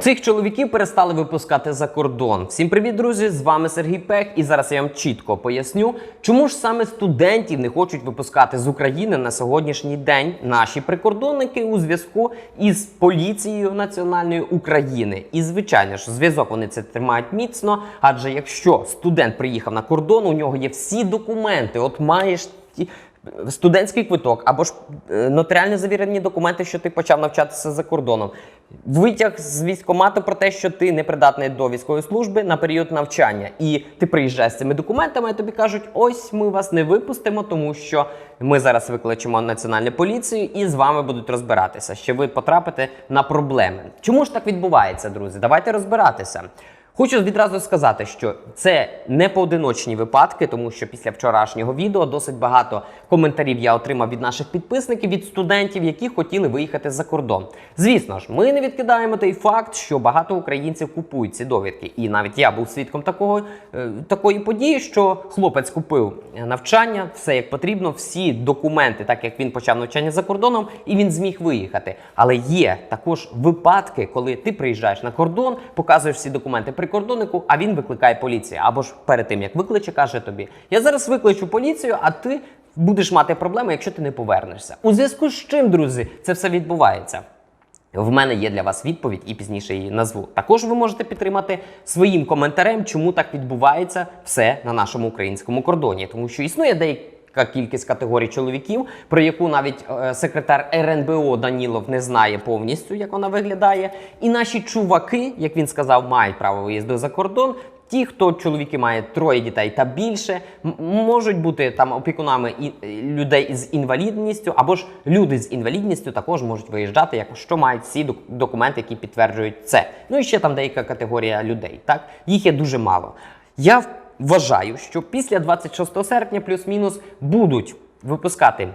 Цих чоловіків перестали випускати за кордон. Всім привіт, друзі! З вами Сергій Пех, і зараз я вам чітко поясню, чому ж саме студентів не хочуть випускати з України на сьогоднішній день наші прикордонники у зв'язку із поліцією національної України. І звичайно ж, зв'язок вони це тримають міцно. Адже якщо студент приїхав на кордон, у нього є всі документи, от маєш. Студентський квиток або ж е, нотаріально завірені документи, що ти почав навчатися за кордоном. Витяг з військкомату про те, що ти не придатний до військової служби на період навчання. І ти приїжджаєш з цими документами, і тобі кажуть, ось ми вас не випустимо, тому що ми зараз викличемо національну поліцію і з вами будуть розбиратися, що ви потрапите на проблеми. Чому ж так відбувається, друзі? Давайте розбиратися. Хочу відразу сказати, що це не поодиночні випадки, тому що після вчорашнього відео досить багато коментарів я отримав від наших підписників, від студентів, які хотіли виїхати за кордон. Звісно ж, ми не відкидаємо той факт, що багато українців купують ці довідки. І навіть я був свідком такого, е, такої події, що хлопець купив навчання, все як потрібно, всі документи, так як він почав навчання за кордоном, і він зміг виїхати. Але є також випадки, коли ти приїжджаєш на кордон, показуєш всі документи прикордоннику, а він викликає поліцію. Або ж перед тим як викличе, каже тобі: Я зараз викличу поліцію, а ти будеш мати проблеми, якщо ти не повернешся. У зв'язку з чим, друзі, це все відбувається. В мене є для вас відповідь і пізніше її назву. Також ви можете підтримати своїм коментарем, чому так відбувається все на нашому українському кордоні, тому що існує деяка кількість категорій чоловіків, про яку навіть е, секретар РНБО Данілов не знає повністю, як вона виглядає. І наші чуваки, як він сказав, мають право виїзду за кордон. Ті, хто чоловіки мають троє дітей та більше, можуть бути там опікунами і е, людей з інвалідністю, або ж люди з інвалідністю також можуть виїжджати, якщо мають всі документи, які підтверджують це. Ну і ще там деяка категорія людей. Так їх є дуже мало. Я вважаю, що після 26 серпня плюс-мінус будуть випускати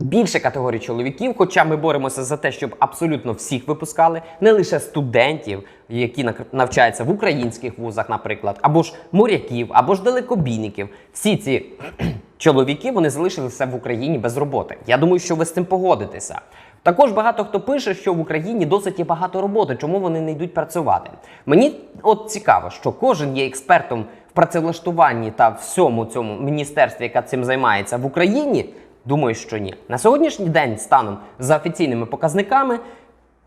Більше категорій чоловіків, хоча ми боремося за те, щоб абсолютно всіх випускали, не лише студентів, які навчаються в українських вузах, наприклад, або ж моряків, або ж далекобійників. Всі ці чоловіки вони залишилися в Україні без роботи. Я думаю, що ви з цим погодитеся. Також багато хто пише, що в Україні досить є багато роботи, чому вони не йдуть працювати. Мені от цікаво, що кожен є експертом в працевлаштуванні та всьому цьому міністерстві, яке цим займається в Україні. Думаю, що ні. На сьогоднішній день, станом за офіційними показниками,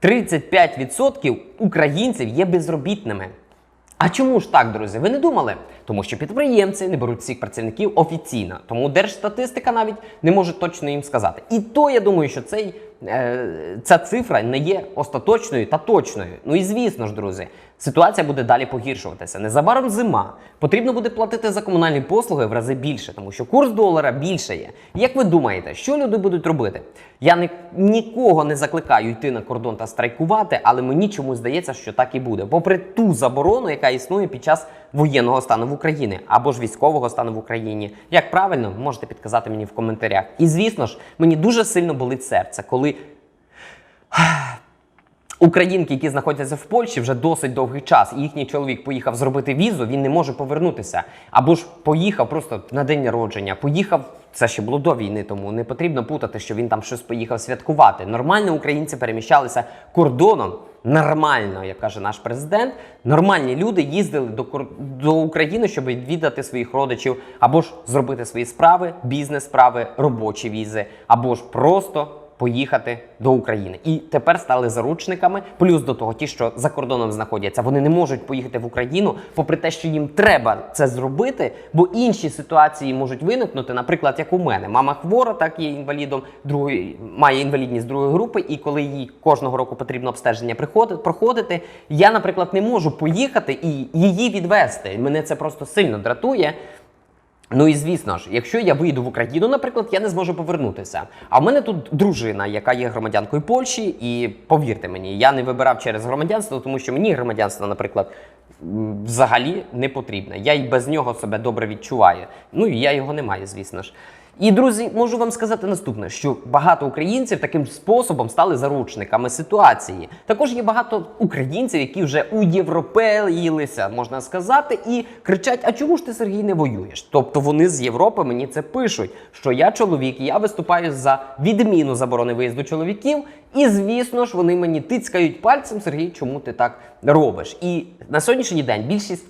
35% українців є безробітними. А чому ж так, друзі? Ви не думали? Тому що підприємці не беруть всіх працівників офіційно. Тому держстатистика навіть не може точно їм сказати. І то я думаю, що цей, ця цифра не є остаточною та точною. Ну і звісно ж, друзі, ситуація буде далі погіршуватися. Незабаром зима. Потрібно буде платити за комунальні послуги в рази більше, тому що курс долара більше є. Як ви думаєте, що люди будуть робити? Я ні, нікого не закликаю йти на кордон та страйкувати, але мені чомусь здається, що так і буде. Попри ту заборону, яка існує під час воєнного стану в Україні або ж військового стану в Україні. Як правильно, можете підказати мені в коментарях. І звісно ж, мені дуже сильно болить серце, коли Українки, які знаходяться в Польщі вже досить довгий час, і їхній чоловік поїхав зробити візу, він не може повернутися. Або ж поїхав просто на день народження. Поїхав, це ще було до війни, тому не потрібно путати, що він там щось поїхав святкувати. Нормально українці переміщалися кордоном. Нормально, як каже наш президент, нормальні люди їздили до до України, щоб відвідати своїх родичів, або ж зробити свої справи, бізнес-справи, робочі візи, або ж просто поїхати до України. І тепер стали заручниками. Плюс до того, ті, що за кордоном знаходяться, вони не можуть поїхати в Україну, попри те, що їм треба це зробити, бо інші ситуації можуть виникнути. Наприклад, як у мене, мама хвора, так є інвалідом другої, має інвалідність другої групи, і коли їй кожного року потрібно обстеження проходити, я, наприклад, не можу поїхати і її відвести. Мене це просто сильно дратує. Ну і звісно ж, якщо я вийду в Україну, наприклад, я не зможу повернутися. А в мене тут дружина, яка є громадянкою Польщі, і повірте мені, я не вибирав через громадянство, тому що мені громадянство, наприклад, взагалі не потрібне. Я й без нього себе добре відчуваю. Ну і я його не маю, звісно ж. І друзі, можу вам сказати наступне: що багато українців таким способом стали заручниками ситуації. Також є багато українців, які вже уєвропеїлися, можна сказати, і кричать: А чому ж ти Сергій не воюєш? Тобто вони з Європи мені це пишуть, що я чоловік, я виступаю за відміну заборони виїзду чоловіків. І звісно ж, вони мені тицькають пальцем, Сергій, чому ти так робиш? І на сьогоднішній день більшість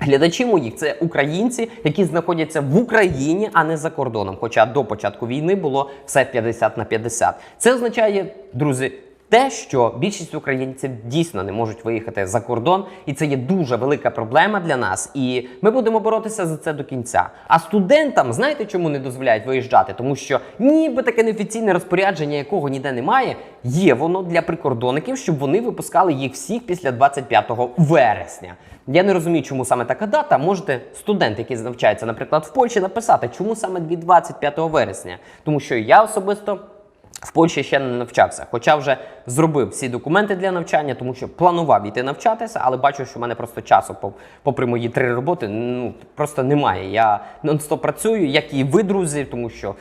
Глядачі моїх це українці, які знаходяться в Україні, а не за кордоном. Хоча до початку війни було все 50 на 50. Це означає, друзі. Те, що більшість українців дійсно не можуть виїхати за кордон, і це є дуже велика проблема для нас. І ми будемо боротися за це до кінця. А студентам, знаєте, чому не дозволяють виїжджати? Тому що ніби таке неофіційне розпорядження, якого ніде немає, є воно для прикордонників, щоб вони випускали їх всіх після 25 вересня. Я не розумію, чому саме така дата. Можете студент, який навчається, наприклад, в Польщі, написати, чому саме від 25 вересня. Тому що я особисто. В Польщі ще не навчався, хоча вже зробив всі документи для навчання, тому що планував іти навчатися, але бачу, що в мене просто часу, поп- попри мої три роботи, ну просто немає. Я нон-стоп працюю, як і ви, друзі, тому що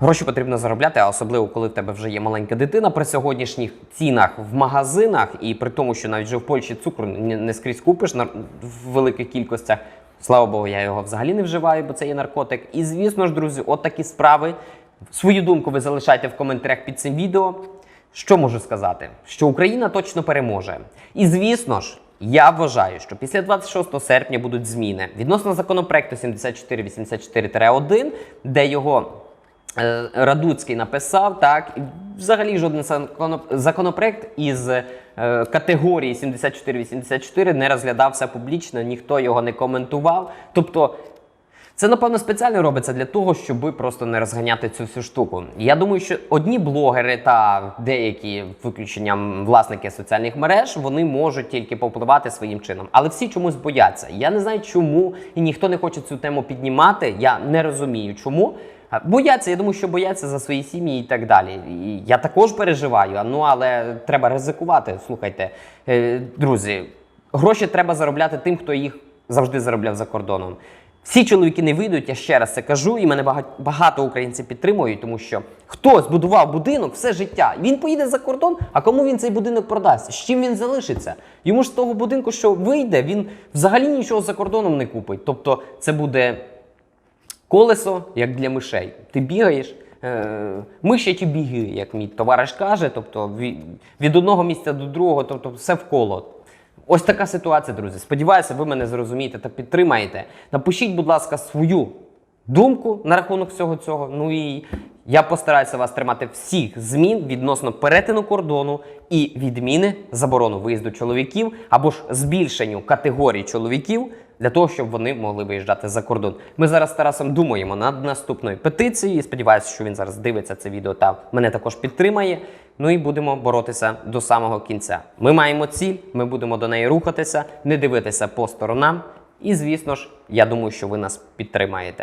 гроші потрібно заробляти, а особливо коли в тебе вже є маленька дитина при сьогоднішніх цінах в магазинах, і при тому, що навіть вже в Польщі цукру не скрізь купиш на в великих кількостях. Слава Богу, я його взагалі не вживаю, бо це є наркотик. І звісно ж, друзі, от такі справи. Свою думку ви залишайте в коментарях під цим відео. Що можу сказати? Що Україна точно переможе. І звісно ж, я вважаю, що після 26 серпня будуть зміни відносно законопроекту 7484-1, де його е, Радуцький написав, так і взагалі жоден законоп- законопроект із е, категорії 74-84 не розглядався публічно, ніхто його не коментував. Тобто. Це напевно спеціально робиться для того, щоб просто не розганяти цю всю штуку. Я думаю, що одні блогери та деякі виключенням власники соціальних мереж вони можуть тільки повпливати своїм чином, але всі чомусь бояться. Я не знаю, чому і ніхто не хоче цю тему піднімати. Я не розумію, чому. Бояться, я думаю, що бояться за свої сім'ї і так далі. І я також переживаю. Ну але треба ризикувати. Слухайте, Е, друзі, гроші треба заробляти тим, хто їх завжди заробляв за кордоном. Всі чоловіки не вийдуть, я ще раз це кажу, і мене багато, українців підтримують, тому що хтось будував будинок все життя. Він поїде за кордон, а кому він цей будинок продасть? З чим він залишиться? Йому ж з того будинку, що вийде, він взагалі нічого за кордоном не купить. Тобто це буде колесо, як для мишей. Ти бігаєш. е, Мишачі біги, як мій товариш каже, тобто ві- від одного місця до другого, тобто все вколо. Ось така ситуація, друзі. Сподіваюся, ви мене зрозумієте та підтримаєте. Напишіть, будь ласка, свою думку на рахунок всього цього. Ну і я постараюся вас тримати всіх змін відносно перетину кордону і відміни заборону виїзду чоловіків або ж збільшенню категорій чоловіків для того, щоб вони могли виїжджати за кордон. Ми зараз з Тарасом думаємо над наступною петицією. Сподіваюся, що він зараз дивиться це відео та мене також підтримає. Ну і будемо боротися до самого кінця. Ми маємо ціль, ми будемо до неї рухатися, не дивитися по сторонам. І звісно ж, я думаю, що ви нас підтримаєте.